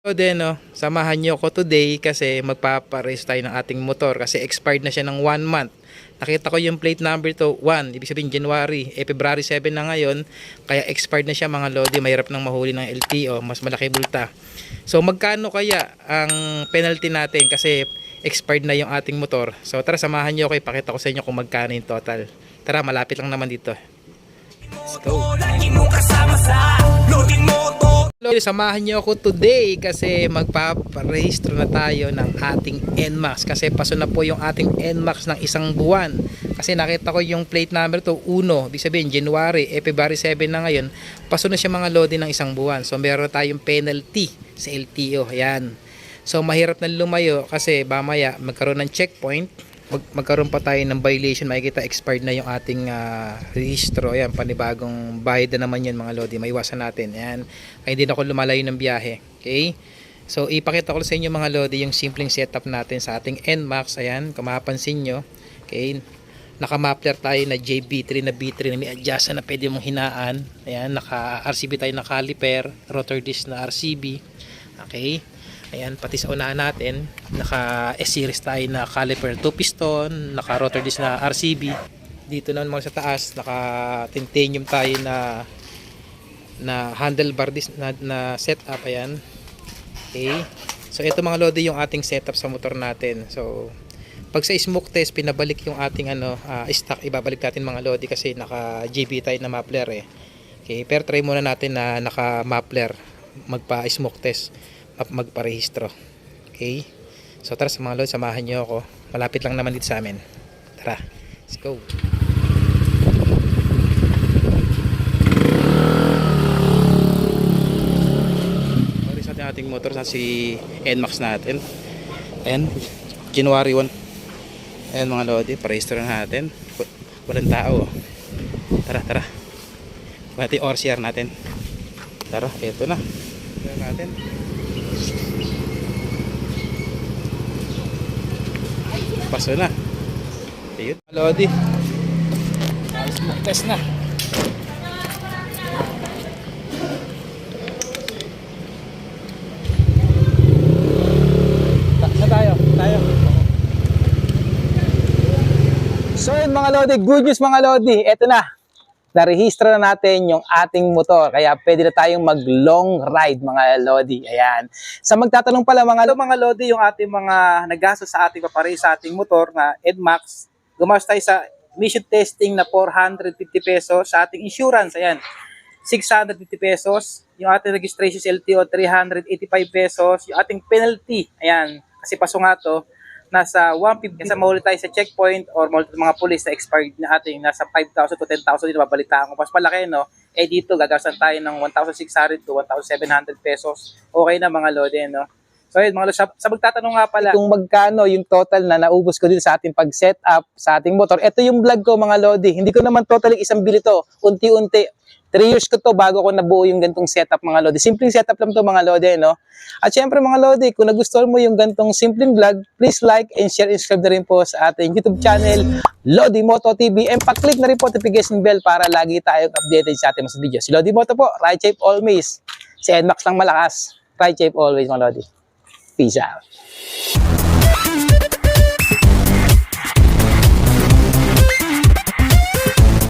So then, no, samahan nyo ko today kasi magpapares tayo ng ating motor kasi expired na siya ng 1 month. Nakita ko yung plate number to 1, ibig sabihin January, eh February 7 na ngayon, kaya expired na siya mga lodi, mahirap nang mahuli ng LTO, mas malaki bulta. So magkano kaya ang penalty natin kasi expired na yung ating motor. So tara samahan nyo ako, ipakita ko sa inyo kung magkano yung total. Tara, malapit lang naman dito. Let's go. Lagi mong kasama sa loading moto Hello, samahan niyo ako today kasi magpaparehistro na tayo ng ating NMAX. Kasi paso na po yung ating NMAX ng isang buwan. Kasi nakita ko yung plate number to 1, ibig sabihin January, eh, February 7 na ngayon. Paso na siya mga loading ng isang buwan. So meron tayong penalty sa LTO, yan so mahirap na lumayo kasi mamaya magkaroon ng checkpoint mag magkaroon pa tayo ng violation. Makikita expired na yung ating ah, rehistro. Ayan panibagong bayad na naman yun mga lodi. Maiwasan natin. Ayan. Kaya hindi na ako lumalayo ng biyahe. Okay? So ipakita ko sa inyo mga lodi yung simpleng setup natin sa ating NMAX. Ayan kung mapapansin nyo. Okay? Naka-muffler tayo na JB3 na B3 na may adjust na pwede mong hinaan. Ayan naka RCB tayo na caliper rotor disc na RCB okay Ayan, pati sa unahan natin, naka S-series tayo na caliper 2 piston, naka rotor disc na RCB. Dito naman mga sa taas, naka titanium tayo na na handlebar disc na, na setup ayan. Okay. So ito mga lodi yung ating setup sa motor natin. So pag sa smoke test pinabalik yung ating ano ah, stock ibabalik natin mga lodi kasi naka GB tayo na muffler eh. Okay, pero try muna natin na naka muffler magpa smoke test magparehistro. Okay? So tara sa mga lodi, samahan niyo ako. Malapit lang naman dito sa amin. Tara, let's go. Sorry sa ating motor sa si NMAX natin. Ayan, January 1. Ayan mga lodi, parehistro na natin. Walang tao. Tara, tara. Pati ORCR natin. Tara, eto na. Ito natin. Paso na. Ayun. Lodi. Test na. Ta- Na tayo, tayo. So yun mga Lodi, good news mga Lodi, eto na. Narehistro na natin yung ating motor, kaya pwede na tayong mag long ride mga Lodi. Ayan. Sa magtatanong pala mga mga Lodi, yung ating mga nagastos sa ating papare sa ating motor na EDMAX, gumastos tayo sa emission testing na 450 pesos sa ating insurance, ayan, 650 pesos, yung ating registration LTO 385 pesos, yung ating penalty, ayan, kasi paso nga nasa 150 sa mahuli tayo sa checkpoint or mahuli mga police na expired na ating nasa 5,000 to 10,000 dito babalitaan ko. Mas malaki no? Eh dito gagasan tayo ng 1,600 to 1,700 pesos. Okay na mga lodi no? So yun mga lodi, sa, sa magtatanong nga pala, kung magkano yung total na naubos ko dito sa ating pag-set up sa ating motor. Ito yung vlog ko mga Lodi. Hindi ko naman totally isang bili to. Unti-unti. 3 years ko to bago ko nabuo yung gantong setup mga Lodi. Simpleng setup lang to mga Lodi, no? At syempre mga Lodi, kung nagustuhan mo yung gantong simpleng vlog, please like and share and subscribe na rin po sa ating YouTube channel, Lodi Moto TV. And pa-click na rin po notification bell para lagi tayong updated sa ating mga video. Si Lodi Moto po, ride safe always. Si Edmax lang malakas. Ride safe always mga Lodi. Peace out.